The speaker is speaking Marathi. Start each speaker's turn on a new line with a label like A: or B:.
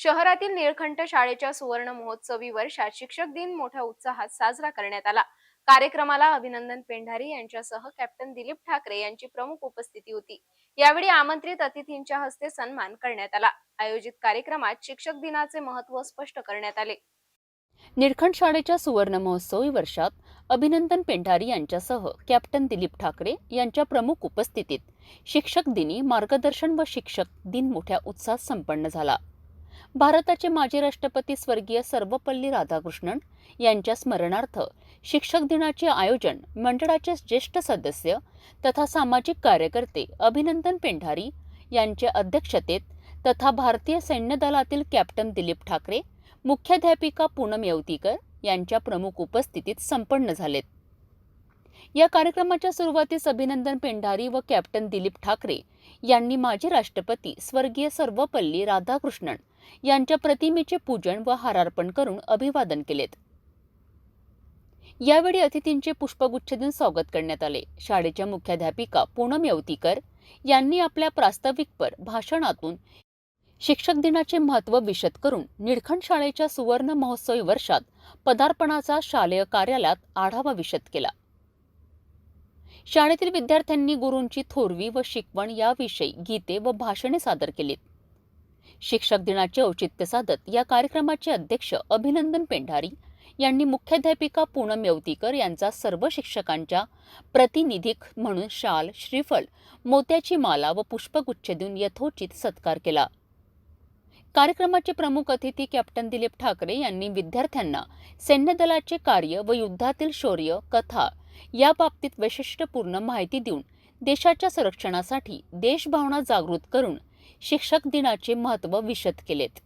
A: शहरातील निळखंठ शाळेच्या सुवर्ण महोत्सवी वर्षात शिक्षक दिन मोठ्या उत्साहात साजरा करण्यात आला. कार्यक्रमाला अभिनंदन पेंढारी यांच्यासह कॅप्टन दिलीप ठाकरे यांची प्रमुख उपस्थिती होती. यावेळी आमंत्रित अतिथींच्या हस्ते सन्मान करण्यात आला. आयोजित कार्यक्रमात शिक्षक दिनाचे महत्त्व स्पष्ट करण्यात आले.
B: निळखंड शाळेच्या सुवर्ण महोत्सवी वर्षात अभिनंदन पेंढारी यांच्यासह कॅप्टन दिलीप ठाकरे यांच्या प्रमुख उपस्थितीत शिक्षक दिनी मार्गदर्शन व शिक्षक दिन मोठ्या उत्साहात संपन्न झाला. भारताचे माजी राष्ट्रपती स्वर्गीय सर्वपल्ली राधाकृष्णन यांच्या स्मरणार्थ शिक्षक दिनाचे आयोजन मंडळाचे ज्येष्ठ सदस्य तथा सामाजिक कार्यकर्ते अभिनंदन पेंढारी यांच्या अध्यक्षतेत तथा भारतीय सैन्य दलातील कॅप्टन दिलीप ठाकरे मुख्याध्यापिका पूनम येवतीकर यांच्या प्रमुख उपस्थितीत संपन्न झालेत. या कार्यक्रमाच्या सुरुवातीस अभिनंदन पेंढारी व कॅप्टन दिलीप ठाकरे यांनी माजी राष्ट्रपती स्वर्गीय सर्वपल्ली राधाकृष्णन यांच्या प्रतिमेचे पूजन व हारार्पण करून अभिवादन केलेत. यावेळी अतिथींचे पुष्पगुच्छ देऊन स्वागत करण्यात आले. शाळेच्या मुख्याध्यापिका पूनम यवतीकर यांनी आपल्या प्रास्ताविकपर भाषणातून शिक्षक दिनाचे महत्त्व विशद करून निळखंड शाळेच्या सुवर्ण महोत्सवी वर्षात पदार्पणाचा शालेय कार्यालयात आढावा विशद केला. शाळेतील विद्यार्थ्यांनी गुरूंची थोरवी व शिकवण याविषयी गीते व भाषणे सादर केलीत. शिक्षक दिनाचे औचित्य साधत या कार्यक्रमाचे अध्यक्ष अभिनंदन पेंढारी यांनी मुख्याध्यापिका पूनम येवतीकर यांचा सर्व शिक्षकांच्या प्रतिनिधिक म्हणून शाल श्रीफळ मोत्याची माला व पुष्पगुच्छ देऊन यथोचित सत्कार केला. कार्यक्रमाचे प्रमुख अतिथी कॅप्टन दिलीप ठाकरे यांनी विद्यार्थ्यांना सैन्यदलाचे कार्य व युद्धातील शौर्य कथा या बाबतीत वैशिष्ट्यपूर्ण माहिती देऊन देशाच्या संरक्षणासाठी देशभावना जागृत करून शिक्षक दिनाचे महत्त्व विशद केलेत.